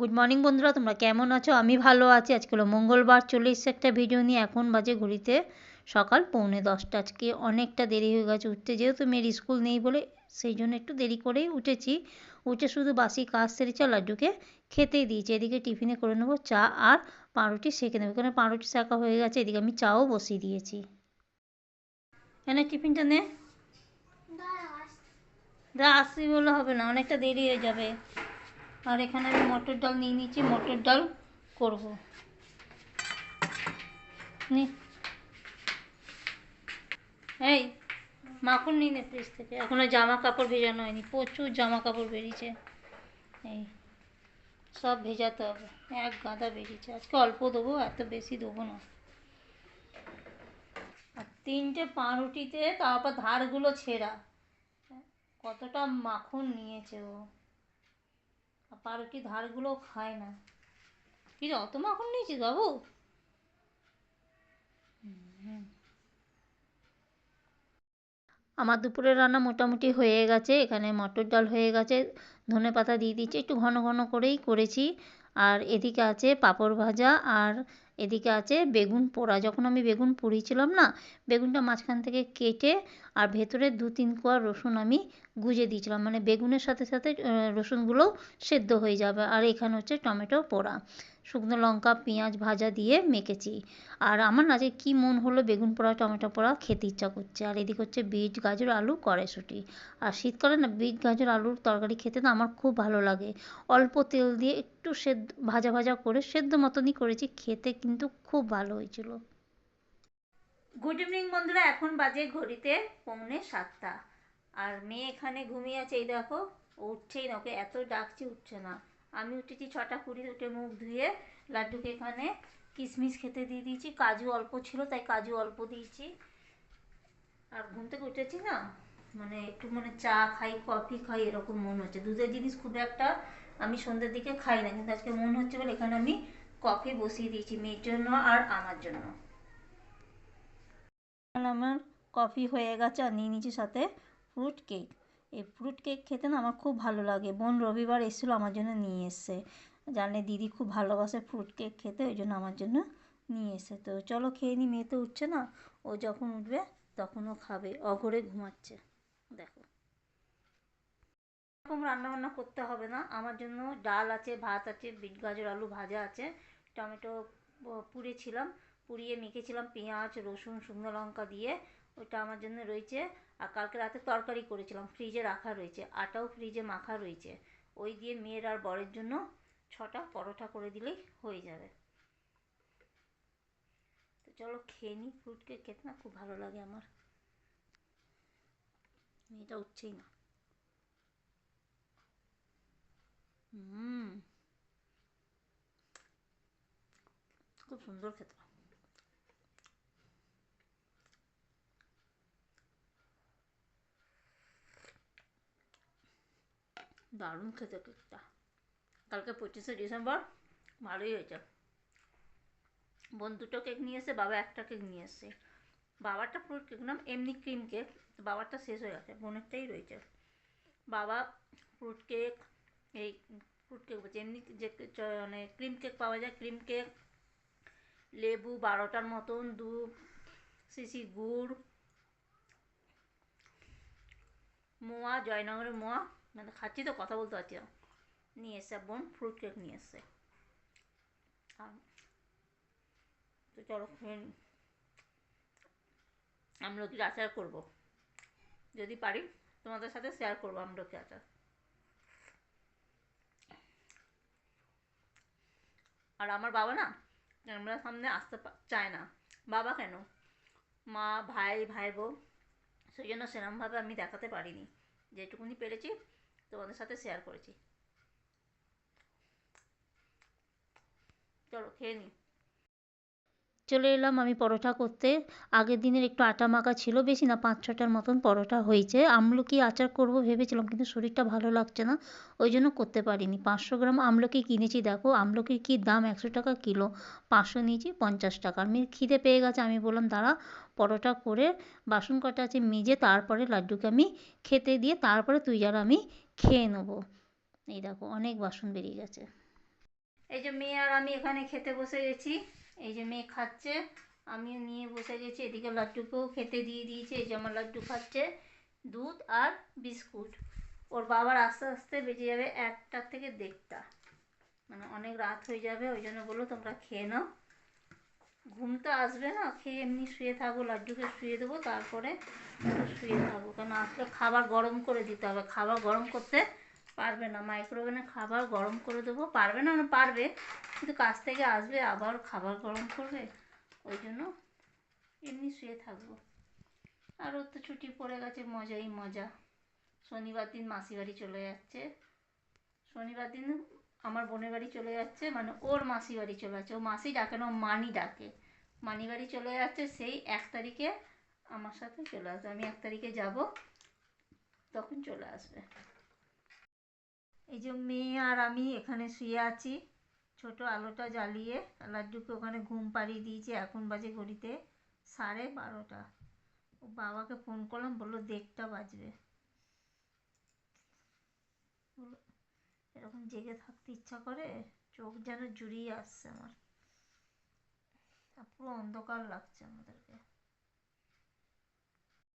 Good morning বন্ধুরা তোমরা কেমন আছো? আমি ভালো আছি। আজকে হলো মঙ্গলবার চলে এসছে একটা ভিডিও নিয়ে এখন বাজে ঘড়িতে সকাল পৌনে দশটা। আজকে অনেকটা দেরি হয়ে গেছে উঠতে যেহেতু মেয়ের স্কুল নেই বলে সেই জন্য একটু দেরি করেই উঠেছি। উঠে শুধু বাসি কাজ সেরেছি আর লাড্ডুকে খেতেই দিয়েছি। এদিকে টিফিনে করে নেব চা আর পাউরুটি সেঁকে নেব। এখানে পাউরুটি শেখা হয়ে গেছে এদিকে আমি চাও বসিয়ে দিয়েছি। এনে টিফিনটা নে। দা আসি বলে হবে না অনেকটা দেরি হয়ে যাবে। আর এখানে আমি মটর ডাল নিয়ে নিচ্ছি মটর ডাল করব। নি। এই, মাখন নিয়ে নে ফ্রিজ থেকে। এখনও জামা কাপড় ভেজানো হয়নি, প্রচুর জামা কাপড় বেরিয়েছে। এই, সব ভেজাতে হবে, এক গাঁদা বেরিয়েছে। আজকে অল্প দেবো, এত বেশি দেবো না। আর তিনটে পাউরুটিতে তারপর ধারগুলো ছেঁড়া। কতটা মাখন নিয়েছে ও। পাউরুটি ধারগুলো খায় না। কি রে অত মাখন নিয়েছিস বাবু? আমার দুপুরের রান্না মোটামুটি হয়ে গেছে, এখানে মটর ডাল হয়ে গেছে, ধনে পাতা দিয়ে দিচ্ছি, একটু ঘন ঘন করেই করেছি। আর এদিকে আছে পাঁপড় ভাজা আর এদিকে আছে বেগুন পোড়া। যখন আমি বেগুন পুড়িয়েছিলাম না, বেগুনটা মাঝখান থেকে কেটে আর ভেতরে দু তিন কোয়া রসুন আমি গুজে দিয়েছিলাম। মানে বেগুনের সাথে সাথে রসুনগুলোও সেদ্ধ হয়ে যাবে। আর এখানে হচ্ছে টমেটো পোড়া। শুকনো লঙ্কা, পেঁয়াজ ভাজা দিয়ে মেখেছি। আর আমার না যে কী মন হলো বেগুন পোড়া, টমেটো পোড়া খেতে ইচ্ছা করছে। আর এদিকে হচ্ছে বিট, গাজর, আলু, কড়াইশুঁটি। আর শীতকালে না বিট, গাজর, আলুর তরকারি খেতে না আমার খুব ভালো লাগে। অল্প তেল দিয়ে একটু সেদ্ধ, ভাজা ভাজা করে সেদ্ধ মতনই করেছি, খেতে কিন্তু খুব ভালো হয়েছিল। গুড ইভিনিং বন্ধুরা, এখন বাজে ঘড়িতে পৌনে সাতটা। আর মেয়ে এখানে ঘুমিয়ে আছে, এই দেখো, উঠছেই না, ওকে এত ডাকছি, উঠছে না। আমি উঠেছি ছটা কুড়ি উঠে মুখ ধুয়ে লাড্ডুকে এখানে কিশমিশ খেতে দিয়ে দিয়েছি। কাজু অল্প ছিল, তাই কাজু অল্প দিয়েছি। আর ঘুম থেকে উঠেছি না মানে একটু মানে চা খাই, কফি খাই, এরকম মন হচ্ছে। দুধের জিনিস খুব একটা আমি সন্ধ্যের দিকে খাই না, কিন্তু আজকে মন হচ্ছে বলে এখানে আমি কফি বসিয়ে দিয়েছি মেয়ের জন্য আর আমার জন্য। আমার কফি হয়ে গেছে, আর নিয়ে নিয়েছি সাথে ফ্রুট কেক এই ফ্রুট কেক খেতে না আমার খুব ভালো লাগে। বোন রবিবার এসেছিল, আমার জন্য নিয়ে এসছে। জানে দিদি খুব ভালোবাসে ফ্রুট কেক খেতে, ওই জন্য আমার জন্য নিয়ে এসে তো চলো খেয়ে নি, মেয়ে তো উঠছে না। ও যখন উঠবে, তখন ও খাবে। অঘরে ঘুমাচ্ছে। দেখো। এরকম রান্নাবান্না করতে হবে না। আমার জন্য ডাল আছে, ভাত আছে, বিট গাজর, আলু ভাজা আছে, টমেটো পুড়েছিলাম। পুড়িয়ে মেখেছিলাম পেঁয়াজ, রসুন, শুকনো লঙ্কা দিয়ে। ওটা আমার জন্য রয়েছে। আর কালকে রাতে তরকারি করেছিলাম। ফ্রিজে রাখা রয়েছে। আটাও ফ্রিজে মাখা রয়েছে। ওই দিয়ে মেয়ের আর বরের জন্য ছটা পরোটা করে দিলেই হয়ে যাবে। তো চলো খেয়ে নিই। ফ্রুট কেক খেতে না খুব ভালো লাগে আমার। মেয়েটা উঠছেই না। খুব সুন্দর খেতে। দারুণ খেতে কেকটা। কালকে পঁচিশে ডিসেম্বর, ভালোই হয়েছে। বোন দুটো কেক নিয়ে এসে বাবা একটা কেক নিয়ে এসছে। বাবারটা ফ্রুট কেক নাম এমনি ক্রিম কেক, বাবারটা শেষ হয়ে গেছে, বোনেরটাই রয়েছে। বাবা ফ্রুট কেক, এই ফ্রুট কেক বলছে, এমনি যে মানে ক্রিম কেক পাওয়া যায়, ক্রিম কেক, লেবু বারোটার মতন দু সিসি গুড়, মোয়া, জয়নগরের মোয়া মানে খাচ্ছি তো কথা বলতে পারছি নিয়ে এসে বোন ফ্রুট কেক নিয়ে এসছে। তো চলো আমলকির আচার করব। যদি পারি, তোমাদের সাথে শেয়ার করব আমলকি আচার। আর আমার বাবা না, ক্যামেরার সামনে আসতে চায় না। বাবা কেন? মা, ভাই ভাই বউ সেই জন্য সেরমভাবে আমি দেখাতে পারিনি। যেটুকুনি পেরেছি তোমাদের সাথে শেয়ার করেছি। চলো, খেয়ে নিই। চলে এলাম আমি পরোটা করতে। আগের দিনের একটু আটা মাখা ছিল, বেশি না, পাঁচ ছটার মতন পরোটা হয়েছে। আমলকি আচার করব ভেবেছিলাম, কিন্তু শরীরটা ভালো লাগছে না, ওই জন্য করতে পারিনি। পাঁচশো গ্রাম আমলকি কিনেছি, দেখো, আমলকির কী দাম? একশো টাকা কিলো। পাঁচশো নিয়েছি, পঞ্চাশ টাকা। আমি খিদে পেয়ে গেছে, আমি বললাম, দাঁড়া, পরোটা করে বাসন কটা আছে মেজে, তারপরে লাড্ডুকে আমি খেতে দিয়ে, তারপরে তুই যারা আমি খেয়ে নেব। এই দেখো, অনেক বাসন বেরিয়ে গেছে। এই যে মেয়ে আর আমি এখানে খেতে বসে গেছি। এই যে মেয়ে খাচ্ছে, আমিও নিয়ে বসে গেছি। এদিকে লাড্ডুকেও খেতে দিয়ে দিয়েছি। এই যে আমার লাড্ডু খাচ্ছে, দুধ আর বিস্কুট। ওর বাবার আস্তে আস্তে বেজে যাবে একটার থেকে দেড়টা। মানে অনেক রাত হয়ে যাবে, ওই জন্য বলল তোমরা খেয়ে নাও। ঘুম তো আসবে না, খেয়ে এমনি শুয়ে থাকব লাড্ডুকে শুয়ে দেবো, তারপরে একটু শুয়ে থাকব কেন আসলে খাবার গরম করে দিতে হবে। খাবার গরম করতে পারবে না। মাইক্রোওভেনে খাবার গরম করে দেবো। পারবে না পারবে, কিন্তু কাজ থেকে আসবে, আবার খাবার গরম করবে। ওই জন্য এমনি শুয়ে থাকব। আর ওর তো ছুটি পড়ে গেছে, মজাই মজা। শনিবার দিন মাসি বাড়ি চলে যাচ্ছে। শনিবার দিন আমার বোনের বাড়ি চলে যাচ্ছে মানে ওর মাসি বাড়ি চলে যাচ্ছে। ও মাসি ডাকে না, ও মানি ডাকে। মানি বাড়ি চলে যাচ্ছে সেই এক তারিখে আমার সাথে চলে আসবে। আমি এক তারিখে যাব, তখন চলে আসবে। এই যে মেয়ে আর আমি এখানে শুয়ে আছি, ছোট আলোটা জ্বালিয়ে, লাড্ডুকে ওখানে ঘুম পাড়িয়ে দিয়েছি, এখন বাজে ঘড়িতে সাড়ে বারোটা। ও বাবাকে ফোন করলাম, বলল দেড়টা বাজবে। এরকম জেগে থাকতে ইচ্ছা করে, চোখ যেন জুড়িয়ে আসছে আমার। পুরো অন্ধকার লাগছে আমাদেরকে।